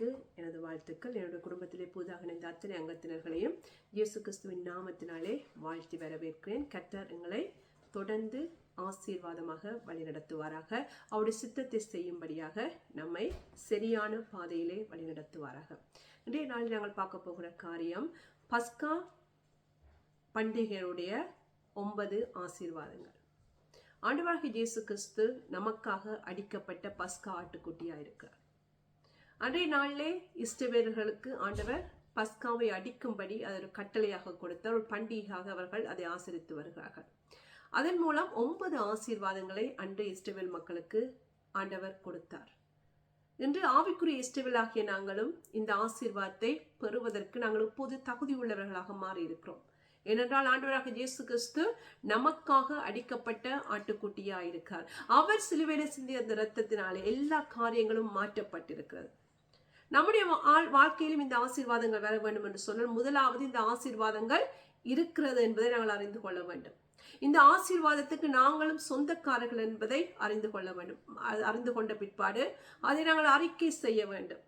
உங்களுக்கு எனது வாழ்த்துக்கள். என்னுடைய குடும்பத்திலே புதிதாக இணைந்த அத்தனை அங்கத்தினர்களையும் இயேசு கிறிஸ்துவின் நாமத்தினாலே வாழ்த்தி வரவேற்கிறேன். கர்த்தர் எங்களை தொடர்ந்து ஆசீர்வாதமாக வழிநடத்துவாராக. அவருடைய சித்தத்தை செய்யும்படியாக நம்மை சரியான பாதையிலே வழிநடத்துவாராக. இன்றைய நாளில் நாங்கள் பார்க்க போகிற காரியம் பஸ்கா பண்டிகையுடைய ஒன்பது ஆசீர்வாதங்கள். ஆண்டவராக இயேசு கிறிஸ்து நமக்காக அடிக்கப்பட்ட பஸ்கா ஆட்டுக்குட்டியாக இருக்கிறார் அன்றைய நாளிலே இஷ்டவேர்களுக்கு ஆண்டவர் பஸ்காவை அடிக்கும்படி அது ஒரு கட்டளையாக கொடுத்தார். ஒரு பண்டிகையாக அவர்கள் அதை ஆசரித்து வருகிறார்கள். அதன் மூலம் ஒன்பது ஆசீர்வாதங்களை அன்றைய இஸ்ரவேல் மக்களுக்கு ஆண்டவர் கொடுத்தார். இன்று ஆவிக்குரிய இஸ்ரவேலாகிய நாங்களும் இந்த ஆசீர்வாதத்தை பெறுவதற்கு நாங்கள் இப்போது தகுதி உள்ளவர்களாக மாறியிருக்கிறோம். ஏனென்றால் ஆண்டவராக இயேசு கிறிஸ்து நமக்காக அடிக்கப்பட்ட ஆட்டுக்குட்டியாக இருக்கார் அவர் சிலுவையில சிந்திய அந்த ரத்தத்தினாலே எல்லா காரியங்களும் மாற்றப்பட்டிருக்கிறது. நம்முடைய வாழ்க்கையிலும் இந்த ஆசீர்வாதங்கள் வர வேண்டும் என்று சொன்னால் முதலாவது இந்த ஆசீர்வாதங்கள் இருக்கிறது என்பதை நாங்கள் அறிந்து கொள்ள வேண்டும். இந்த ஆசீர்வாதத்துக்கு நாங்களும் சொந்தக்காரர்கள் என்பதை அறிந்து கொள்ள வேண்டும். அறிந்து கொண்ட பிற்பாடு அதை நாங்கள் அறிக்கை செய்ய வேண்டும்.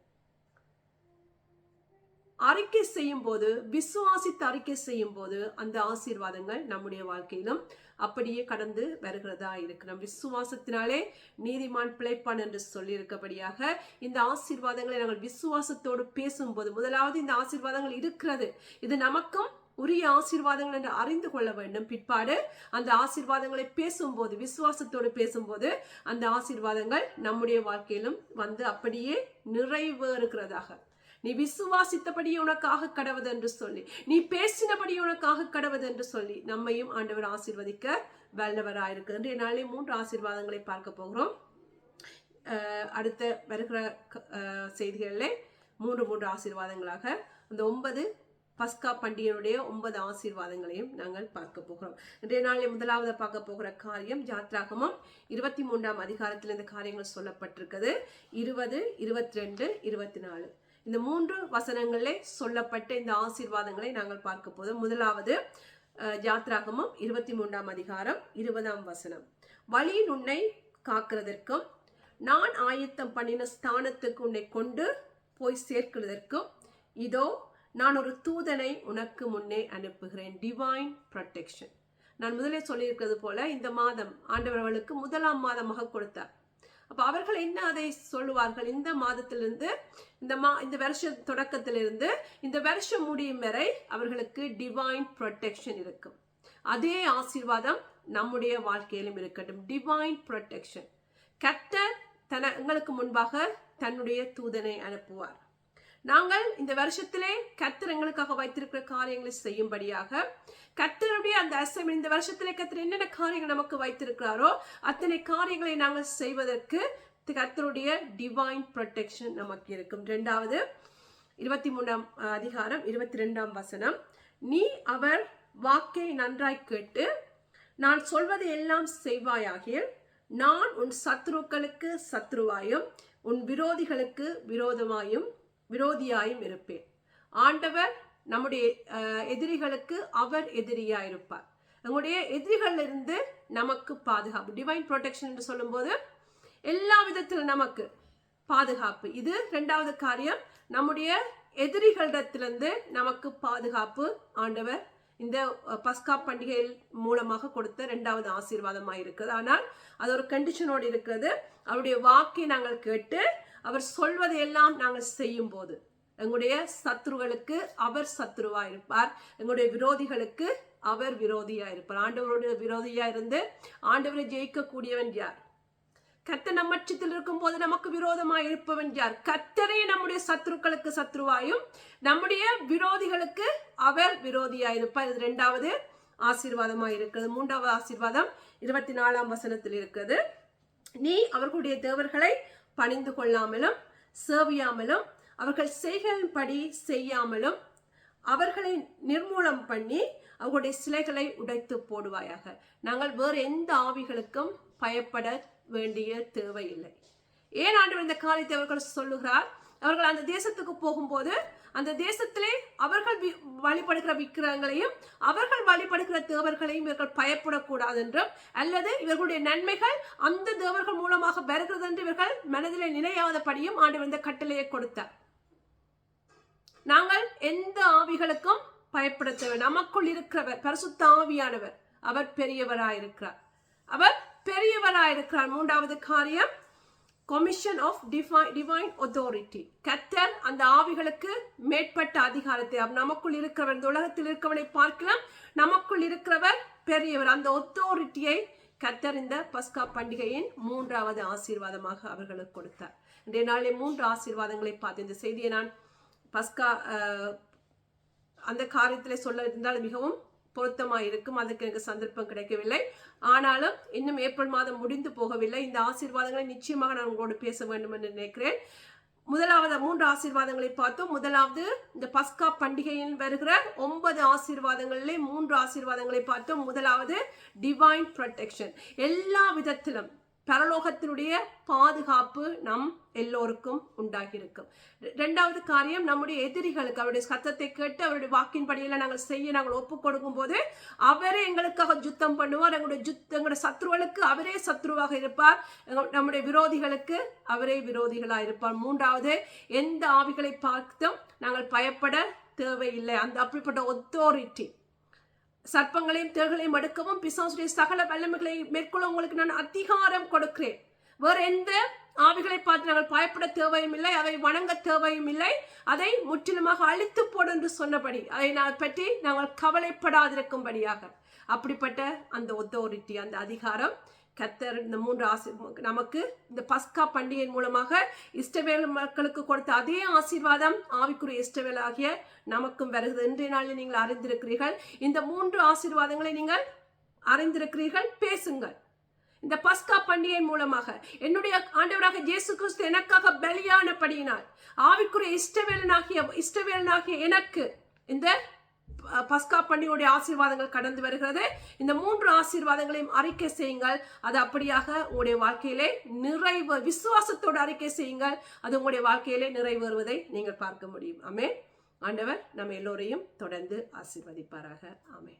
அறிக்கை செய்யும் போது விசுவாசித்து அறிக்கை செய்யும் போது அந்த ஆசீர்வாதங்கள் நம்முடைய வாழ்க்கையிலும் அப்படியே கடந்து வருகிறதா இருக்கிறோம் விசுவாசத்தினாலே நீதிமான் பிழைப்பான் என்று சொல்லியிருக்கபடியாக இந்த ஆசீர்வாதங்களை நாங்கள் விசுவாசத்தோடு பேசும்போது முதலாவது இந்த ஆசீர்வாதங்கள் இருக்கிறது. இது நமக்கும் உரிய ஆசீர்வாதங்கள் என்று அறிந்து கொள்ள வேண்டும். பிற்பாடு அந்த ஆசீர்வாதங்களை பேசும்போது விசுவாசத்தோடு பேசும்போது அந்த ஆசீர்வாதங்கள் நம்முடைய வாழ்க்கையிலும் வந்து அப்படியே நிறைவேறுகிறதாக. நீ விசுவாசித்தபடி உனக்காக கடவுது என்று சொல்லி நீ பேசினபடி உனக்காக கடவுது என்று சொல்லி நம்மையும் ஆண்டவர் ஆசீர்வதிக்க வல்லவராயிருக்கு இன்றைய நாளே மூன்று ஆசீர்வாதங்களை பார்க்க போகிறோம். அடுத்த வருகிற க- செய்திகளிலே மூன்று மூன்று ஆசீர்வாதங்களாக அந்த ஒன்பது பஸ்கா பண்டிகையுடைய ஒன்பது ஆசீர்வாதங்களையும் நாங்கள் பார்க்க போகிறோம். இன்றைய நாளில் முதலாவது பார்க்க போகிற காரியம் ஜாத்ராகமம் இருபத்தி மூன்றாம் அதிகாரத்தில் இந்த காரியங்கள் சொல்லப்பட்டிருக்கிறது. இருபது இருபத்தி ரெண்டு இருபத்தி நாலு. இந்த மூன்று வசனங்களிலே சொல்லப்பட்ட இந்த ஆசீர்வாதங்களை நாங்கள் பார்க்க போதும் முதலாவது ஜாத்ராகமம் இருபத்தி மூன்றாம் அதிகாரம் இருபதாம் வசனம். வழியில் உன்னை காக்கிறதற்கும் நான் ஆயத்தம் பண்ணின ஸ்தானத்துக்கு உன்னை கொண்டு போய் சேர்க்கிறதற்கும் இதோ நான் ஒரு தூதனை உனக்கு முன்னே அனுப்புகிறேன். டிவைன் ப்ரொடெக்ஷன் நான் முதலே சொல்லியிருக்கிறது போல இந்த மாதம் ஆண்டவர்களுக்கு முதலாம் மாதமாக கொடுத்தார். அப்போ அவர்கள் என்ன அதை சொல்லுவார்கள்? இந்த மாதத்திலிருந்து இந்த மா இந்த வருஷ தொடக்கத்திலிருந்து இந்த வருஷம் முடியும் வரை அவர்களுக்கு டிவைன் ப்ரொடெக்ஷன் இருக்கும். அதே ஆசீர்வாதம் நம்முடைய வாழ்க்கையிலும் இருக்கட்டும். டிவைன் ப்ரொடெக்ஷன் கர்த்தர் தன எங்களுக்கு முன்பாக தன்னுடைய தூதனை அனுப்புவார். நாங்கள் இந்த வருஷத்திலே கத்தர் எங்களுக்காக வைத்திருக்கிற காரியங்களை செய்யும்படியாக கர்த்தருடைய அந்த அசைம் இந்த வருஷத்திலே கத்தர் என்னென்ன காரியங்கள் நமக்கு வைத்திருக்கிறாரோ அத்தனை காரியங்களை நாங்கள் செய்வதற்கு கர்த்தருடைய டிவைன் ப்ரொடெக்ஷன் நமக்கு இருக்கும். ரெண்டாவது இருபத்தி மூணாம் அதிகாரம் இருபத்தி ரெண்டாம் வசனம். நீ அவர் வாக்கை நன்றாய் கேட்டு நான் சொல்வதை எல்லாம் செய்வாயாகில் நான் உன் சத்ருக்களுக்கு சத்ருவாயும் உன் விரோதிகளுக்கு விரோதமாயும் விரோதியாயும் இருப்பேன். ஆண்டவர் நம்முடைய எதிரிகளுக்கு அவர் எதிரியாயிருப்பார் நம்முடைய எதிரிகளிலிருந்து நமக்கு பாதுகாப்பு டிவைன் ப்ரொடெக்ஷன் என்று சொல்லும்போது எல்லா விதத்திலும் நமக்கு பாதுகாப்பு. இது ரெண்டாவது காரியம். நம்முடைய எதிரிகளிடத்திலிருந்து நமக்கு பாதுகாப்பு ஆண்டவர் இந்த பஸ்கா பண்டிகை மூலமாக கொடுத்த ரெண்டாவது ஆசீர்வாதமாக இருக்குது ஆனால் அது ஒரு கண்டிஷனோடு இருக்கிறது. அவருடைய வாக்கை நாங்கள் கேட்டு அவர் சொல்வதையெல்லாம் நாங்கள் செய்யும் போது எங்களுடைய சத்ருகளுக்கு அவர் சத்ருவா இருப்பார் எங்களுடைய விரோதிகளுக்கு அவர் விரோதியா இருப்பார். ஆண்டவருடைய விரோதியா இருந்து ஆண்டவரை ஜெயிக்கக்கூடியவன் யார்? கத்த நம்மட்சத்தில் இருக்கும் போது நமக்கு விரோதமாக இருப்பவன் யார்? கர்த்தரே நம்முடைய சத்ருக்களுக்கு சத்ருவாயும் நம்முடைய விரோதிகளுக்கு அவர் விரோதியாய் இருப்பார். இது ரெண்டாவது ஆசீர்வாதமாக இருக்கிறது. மூன்றாவது ஆசீர்வாதம் இருபத்தி நாலாம் வசனத்தில் இருக்கிறது. நீ அவர்களுடைய தேவர்களை பணிந்து கொள்ளாமலும் சேவியாமலும் அவர்கள் செய்களின்படி செய்யாமலும் அவர்களை நிர்மூலம் பண்ணி அவர்களுடைய சிலைகளை உடைத்து போடுவாயாக. நாங்கள் வேறு எந்த ஆவிகளுக்கும் பயப்பட வேண்டிய தேவையில்லை. ஏன் ஆண்டு இந்த காரியத்தை அவர்கள் சொல்லுகிறார்? அவர்கள் அந்த தேசத்துக்கு போகும்போது அந்த தேசத்திலே அவர்கள் வி- வழிபடுகிற விக்கிரகங்களையும் அவர்கள் வழிபடுகிற தேவர்களையும் இவர்கள் பயப்படக்கூடாது என்றும் அல்லது இவர்களுடைய நன்மைகள் அந்த தேவர்கள் மூலமாக வருகிறது என்று இவர்கள் மனதிலே நிலையாதபடியும் ஆண்டு வந்த கட்டளையை கொடுத்தார். நாங்கள் எந்த ஆவிகளுக்கும் பயப்பட தேவை நமக்குள் இருக்கிறவர் பரிசுத்த ஆவியானவர் அவர் பெரியவராயிருக்கிறார். அவர் பெரியவராயிருக்கிறார். மூன்றாவது காரியம் கொமிஷன் ஆஃப் டிவைன் ஒத்தாரிட்டி கத்தர் அந்த ஆவிகளுக்கு மேற்பட்ட அதிகாரத்தை நமக்குள் இருக்கிறவர் இந்த உலகத்தில் இருக்கிறவனை பார்க்கலாம். நமக்குள் இருக்கிறவர் பெரியவர். அந்த ஒத்தோரிட்டியை கத்தர் இந்த பஸ்கா பண்டிகையின் மூன்றாவது ஆசீர்வாதமாக அவர்களுக்கு கொடுத்தார். இன்றைய நாளில் மூன்று ஆசீர்வாதங்களை பார்த்து இந்த செய்தியை நான் பஸ்கா அந்த காரியத்தில் சொல்ல இருந்தால் மிகவும் பொருத்தமாக இருக்கும். அதுக்கு எனக்கு சந்தர்ப்பம் கிடைக்கவில்லை. ஆனாலும் இன்னும் ஏப்ரல் மாதம் முடிந்து போகவில்லை. இந்த ஆசீர்வாதங்களை நிச்சயமாக நான் உங்களோடு பேச வேண்டும் என்று நினைக்கிறேன். முதலாவது மூன்று ஆசீர்வாதங்களை பார்த்தோம். முதலாவது இந்த பஸ்கா பண்டிகையில் வருகிற ஒன்பது ஆசீர்வாதங்களிலே மூன்று ஆசீர்வாதங்களை பார்த்தோம். முதலாவது டிவைன் ப்ரொடெக்ஷன் எல்லா விதத்திலும் பரலோகத்தினுடைய பாதுகாப்பு நம் எல்லோருக்கும் உண்டாகியிருக்கும். ரெண்டாவது காரியம் நம்முடைய எதிரிகளுக்கு அவருடைய சத்தத்தை கேட்டு அவருடைய வாக்கின்படியில நாங்கள் செய்ய நாங்கள் ஒப்பு கொடுக்கும் போது அவரே எங்களுக்காக யுத்தம் பண்ணுவார். எங்களுடைய ஜுத் எங்களுடைய சத்ருகளுக்கு அவரே சத்ருவாக இருப்பார். நம்முடைய விரோதிகளுக்கு அவரே விரோதிகளாக இருப்பார். மூன்றாவது எந்த ஆவிகளை பார்த்தும் நாங்கள் பயப்பட தேவையில்லை. அந்த அப்படிப்பட்ட ஒத்தோரிட்டி சர்ப்பங்களையும் தேள்களையும் எடுக்கவும் பிசாசுடைய சகல வல்லமைகளை மேற்கொள்ள உங்களுக்கு நான் அதிகாரம் கொடுக்கிறேன். வேற எந்த ஆவிகளை பார்த்து நாங்கள் பயப்பட தேவையும் இல்லை அதை வணங்க தேவையும் இல்லை. அதை முற்றிலுமாக அழித்து போடு என்று சொன்னபடி அதை நான் பற்றி நாங்கள் கவலைப்படாதிருக்கும்படியாக. அப்படிப்பட்ட அந்த ஒத்தோரிட்டி அந்த அதிகாரம் கத்தர் இந்த மூன்று ஆசி நமக்கு இந்த பஸ்கா பண்டிகையின் மூலமாக இஷ்டவேல் மக்களுக்கு கொடுத்த அதே ஆசீர்வாதம் ஆவிக்குரிய இஷ்டவேல் ஆகிய நமக்கும் வருகிறது. இன்றைய நாளில் நீங்கள் அறிந்திருக்கிறீர்கள். இந்த மூன்று ஆசீர்வாதங்களை நீங்கள் அறிந்திருக்கிறீர்கள். பேசுங்கள். இந்த பஸ்கா பண்டிகையின் மூலமாக என்னுடைய ஆண்டவராக இயேசு கிறிஸ்து எனக்காக பலியானபடியினால் ஆவிக்குரிய இஷ்டவேலனாகிய இஷ்டவேலனாகிய எனக்கு இந்த பஸ்கா பண்டிகையுடைய ஆசீர்வாதங்கள் கடந்து வருகிறது. இந்த மூன்று ஆசீர்வாதங்களையும் அறிக்கை செய்யுங்கள். அது அப்படியாக உங்களுடைய வாழ்க்கையிலே நிறைவு விசுவாசத்தோடு அறிக்கை செய்யுங்கள். அது உங்களுடைய வாழ்க்கையிலே நிறைவேறுவதை நீங்கள் பார்க்க முடியும். ஆமே ஆண்டவர் நம்ம எல்லோரையும் தொடர்ந்து ஆசீர்வதிப்பாராக. ஆமே